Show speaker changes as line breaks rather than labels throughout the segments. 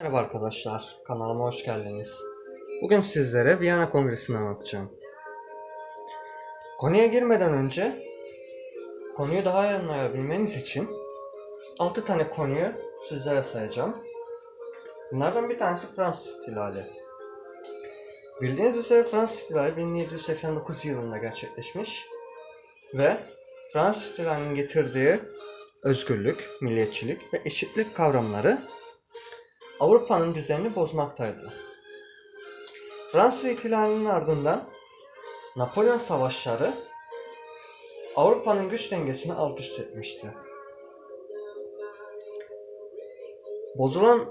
Merhaba arkadaşlar, kanalıma hoş geldiniz. Bugün sizlere Viyana Kongresi'ni anlatacağım. Konuya girmeden önce, konuyu daha iyi anlayabilmeniz için 6 tane konuyu sizlere sayacağım. Bunlardan bir tanesi Fransız İhtilali. Bildiğiniz üzere Fransız İhtilali 1789 yılında gerçekleşmiş ve Fransız İhtilali'nin getirdiği özgürlük, milliyetçilik ve eşitlik kavramları Avrupa'nın düzenini bozmaktaydı. Fransız ihtilalinin ardından Napolyon savaşları Avrupa'nın güç dengesini alt üst etmişti. Bozulan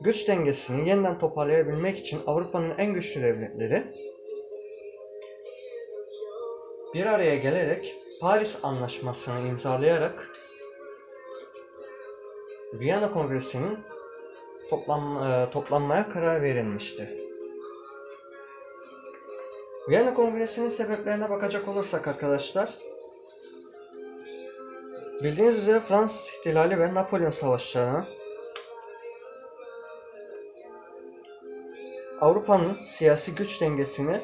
güç dengesini yeniden toparlayabilmek için Avrupa'nın en güçlü devletleri bir araya gelerek Paris Anlaşması'nı imzalayarak Viyana Kongresi'nin toplan, e, toplanmaya karar verilmişti. Viyana Kongresi'nin sebeplerine bakacak olursak arkadaşlar, bildiğiniz üzere Fransız ihtilali ve Napolyon savaşlarına Avrupa'nın siyasi güç dengesini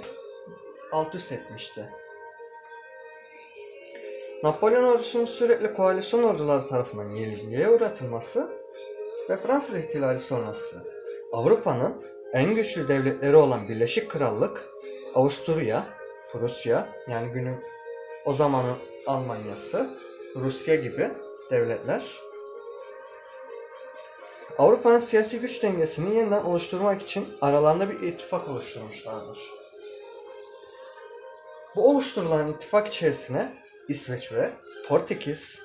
alt üst etmişti. Napolyon ordusunun sürekli koalisyon orduları tarafından yenilgiye uğratılması ve Fransız ihtilali sonrası Avrupa'nın en güçlü devletleri olan Birleşik Krallık, Avusturya, Prusya yani günün o zamanın Almanyası, Rusya gibi devletler Avrupa'nın siyasi güç dengesini yeniden oluşturmak için aralarında bir ittifak oluşturmuşlardır. Bu oluşturulan ittifak içerisine İsveç ve Portekiz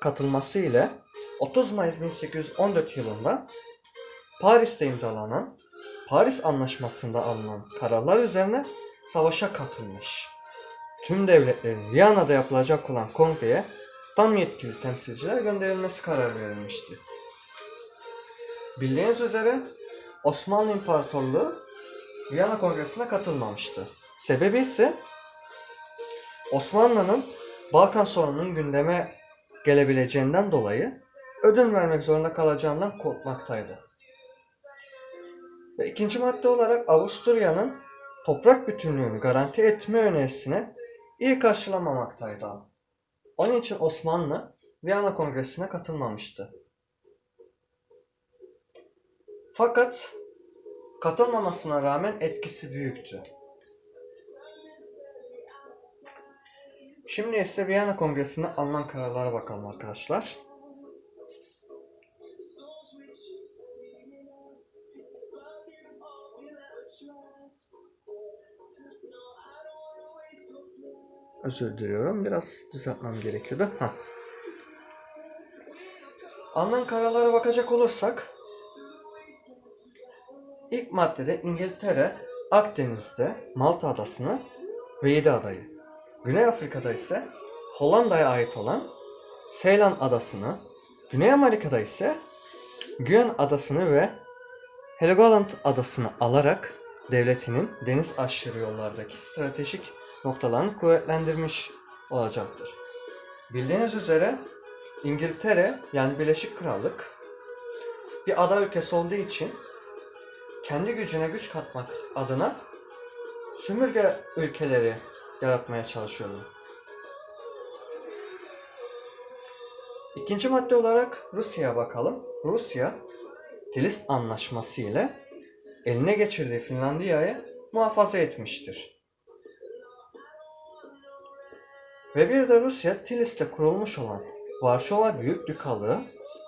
katılması ile 30 Mayıs 1814 yılında Paris'te imzalanan Paris Anlaşması'nda alınan kararlar üzerine savaşa katılmış. Tüm devletlerin Viyana'da yapılacak olan kongreye tam yetkili temsilciler gönderilmesi karar verilmişti. Bildiğiniz üzere Osmanlı İmparatorluğu Viyana Kongresi'ne katılmamıştı. Sebebi ise Osmanlı'nın Balkan sorununun gündeme gelebileceğinden dolayı ödün vermek zorunda kalacağından korkmaktaydı. Ve ikinci madde olarak Avusturya'nın toprak bütünlüğünü garanti etme önerisine iyi karşılamamaktaydı. Onun için Osmanlı Viyana Kongresi'ne katılmamıştı. Fakat katılmamasına rağmen etkisi büyüktü. Şimdi ise Viyana Kongresi'nde alınan kararlara bakalım arkadaşlar. Özür diliyorum. Biraz düzeltmem gerekiyordu. Hah. Alınan kararlara bakacak olursak ilk maddede İngiltere Akdeniz'de Malta adasını ve 7 adayı Güney Afrika'da ise Hollanda'ya ait olan Seylan adasını, Güney Amerika'da ise Güyen adasını ve Heligoland adasını alarak devletinin deniz aşırı yollardaki stratejik noktalarını kuvvetlendirmiş olacaktır. Bildiğiniz üzere İngiltere yani Birleşik Krallık bir ada ülkesi olduğu için kendi gücüne güç katmak adına sömürge ülkeleri yaratmaya çalışıyordu. İkinci madde olarak Rusya'ya bakalım. Rusya, Tilist Anlaşması ile eline geçirdiği Finlandiya'yı muhafaza etmiştir. Ve bir de Rusya, Tilist'te kurulmuş olan Varşova Büyük Dükalığı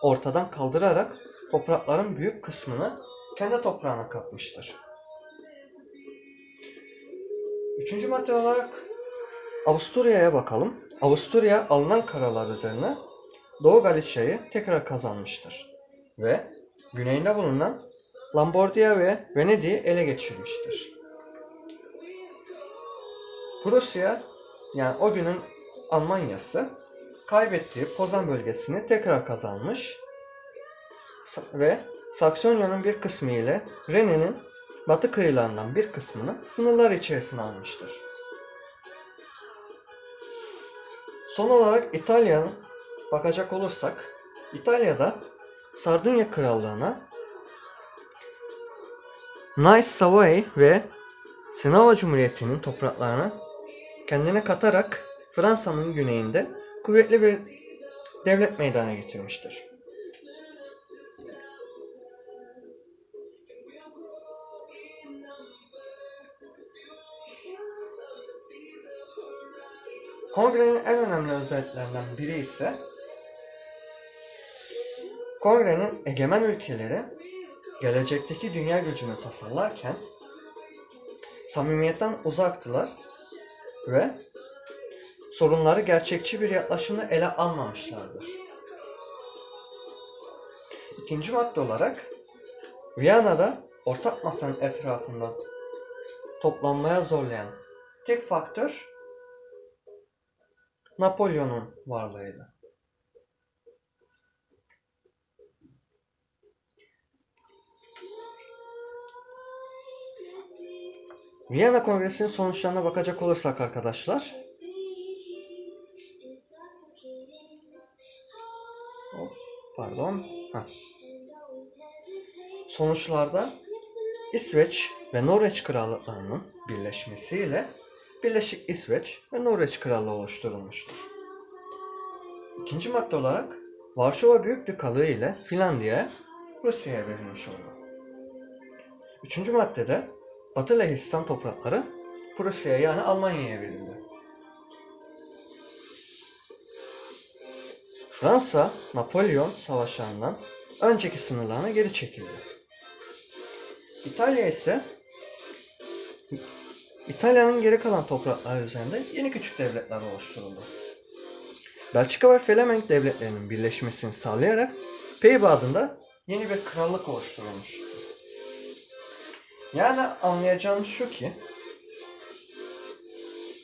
ortadan kaldırarak toprakların büyük kısmını kendi toprağına katmıştır. Üçüncü madde olarak Avusturya'ya bakalım. Avusturya alınan kararlar üzerine Doğu Galicia'yı tekrar kazanmıştır. Ve güneyinde bulunan Lombardiya ve Venedik'i ele geçirmiştir. Prusya yani o günün Almanyası kaybettiği Pozan bölgesini tekrar kazanmış ve Saksonya'nın bir kısmı ile Rene'nin batı kıyılarından bir kısmını sınırlar içerisine almıştır. Son olarak İtalya'nın bakacak olursak İtalya'da Sardunya Krallığı'na Nice Savoy ve Senava Cumhuriyeti'nin topraklarını kendine katarak Fransa'nın güneyinde kuvvetli bir devlet meydana getirmiştir. Kongrenin en önemli özelliklerinden biri ise Kongrenin egemen ülkeleri gelecekteki dünya gücünü tasarlarken samimiyetten uzaktılar ve sorunları gerçekçi bir yaklaşımla ele almamışlardır. İkinci madde olarak Viyana'da ortak masanın etrafında toplanmaya zorlayan tek faktör Napolyon'un varlığıydı. Viyana Kongresi'nin sonuçlarına bakacak olursak arkadaşlar, Pardon, Heh. sonuçlarda İsveç ve Norveç krallıklarının birleşmesiyle Birleşik İsveç ve Norveç Krallığı oluşturulmuştur. İkinci madde olarak Varşova Büyüklükalığı ile Finlandiya Rusya'ya verilmiş oldu. Üçüncü maddede Batı Lehistan toprakları Prusya'ya yani Almanya'ya verildi. Fransa, Napolyon savaşlarından önceki sınırlarına geri çekildi. İtalya ise İtalya'nın geri kalan toprakları üzerinde yeni küçük devletler oluşturuldu. Belçika ve Felemenk devletlerinin birleşmesini sağlayarak Peyba adında yeni bir krallık oluşturulmuştu. Yani anlayacağımız şu ki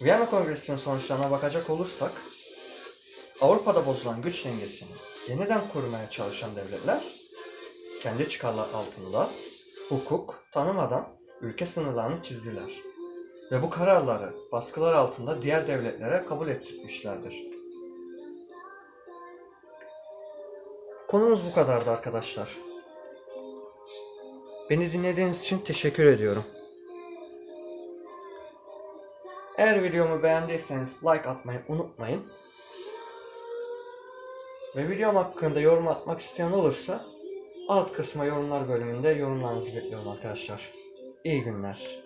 Viyana Kongresi'nin sonuçlarına bakacak olursak Avrupa'da bozulan güç dengesini yeniden kurmaya çalışan devletler kendi çıkarlar altında hukuk tanımadan ülke sınırlarını çizdiler. Ve bu kararları baskılar altında diğer devletlere kabul ettirmişlerdir. Konumuz bu kadardı arkadaşlar. Beni dinlediğiniz için teşekkür ediyorum. Eğer videomu beğendiyseniz like atmayı unutmayın. Ve videom hakkında yorum atmak isteyen olursa alt kısma yorumlar bölümünde yorumlarınızı bekliyorum arkadaşlar. İyi günler.